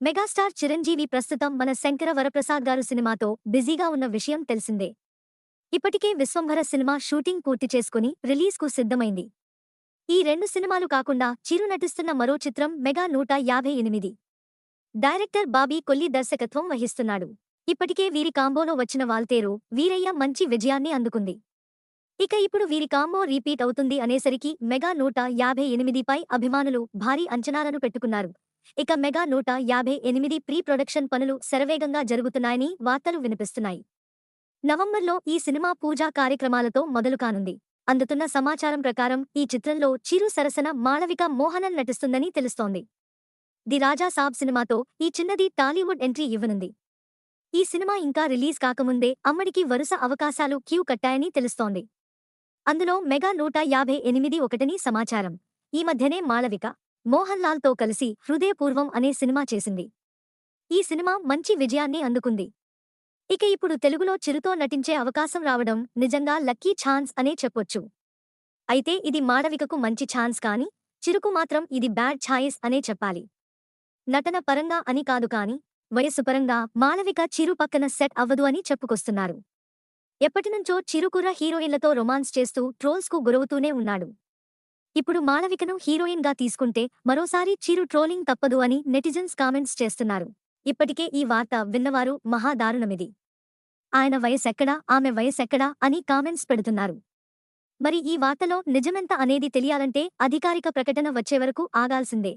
Megastar Chiranjeevi ప్రస్తుతం మన శంకర వరప్రసాద్ గారు సినిమాతో బిజీగా ఉన్న విషయం తెలిసిందే. ఇప్పటికే విశ్వంభర సినిమా షూటింగ్ పూర్తి చేసుకుని రిలీజ్కు సిద్ధమైంది. ఈ రెండు సినిమాలు కాకుండా చిరు నటిస్తున్న మరో చిత్రం మెగా నూట యాభై ఎనిమిది. డైరెక్టర్ బాబీ కొల్లి దర్శకత్వం వహిస్తున్నాడు. ఇప్పటికే వీరి కాంబోలో వచ్చిన వాల్తేరు వీరయ్య మంచి విజయాన్ని అందుకుంది. ఇక ఇప్పుడు వీరి కాంబో రీపీట్ అవుతుంది అనేసరికి మెగా నూట యాభై ఎనిమిదిపై అభిమానులు భారీ అంచనాలను పెట్టుకున్నారు. ఇక మెగా నూట యాభై ఎనిమిది ప్రీ ప్రొడక్షన్ పనులు శరవేగంగా జరుగుతున్నాయని వార్తలు వినిపిస్తున్నాయి. నవంబర్లో ఈ సినిమా పూజా కార్యక్రమాలతో మొదలు కానుంది అందుతున్న సమాచారం ప్రకారం ఈ చిత్రంలో చిరు సరసన మాళవిక మోహనన్ నటిస్తుందని తెలుస్తోంది. ది రాజా సాబ్ సినిమాతో ఈ చిన్నది టాలీవుడ్ ఎంట్రీ ఇవ్వనుంది. ఈ సినిమా ఇంకా రిలీజ్ కాకముందే అమ్మడికి వరుస అవకాశాలు క్యూ కట్టాయని తెలుస్తోంది. అందులో మెగా నూట యాభై ఎనిమిది ఒకటిని సమాచారం. ఈ మధ్యనే మాళవిక మోహన్ లాల్తో కలిసి హృదయపూర్వం అనే సినిమా చేసింది. ఈ సినిమా మంచి విజయాన్ని అందుకుంది. ఇక ఇప్పుడు తెలుగులో చిరుతో నటించే అవకాశం రావడం నిజంగా లక్కీ ఛాన్స్ అనే చెప్పొచ్చు. అయితే ఇది మాడవికకు మంచి ఛాన్స్ కాని చిరుకు మాత్రం ఇది బ్యాడ్ ఛాయిస్ అనే చెప్పాలి. నటన పరంగా అని కాదు కాని వయస్సు పరంగా మాళవిక చిరు పక్కన సెట్ అవ్వదు అని చెప్పుకొస్తున్నారు. ఎప్పటినుంచో చిరుకుర హీరోయిన్లతో రొమాన్స్ చేస్తూ ట్రోల్స్కు గురవుతూనే ఉన్నాడు. ఇప్పుడు మాణవికను హీరోయిన్గా తీసుకుంటే మరోసారి చిరు ట్రోలింగ్ తప్పదు అని నెటిజన్స్ కామెంట్స్ చేస్తున్నారు. ఇప్పటికే ఈ వార్త విన్నవారు మహాదారుణమిది ఆయన వయసెక్కడా ఆమె వయసెక్కడా అని కామెంట్స్ పెడుతున్నారు. మరి ఈ వార్తలో నిజమెంత అనేది తెలియాలంటే అధికారిక ప్రకటన వచ్చే వరకు ఆగాల్సిందే.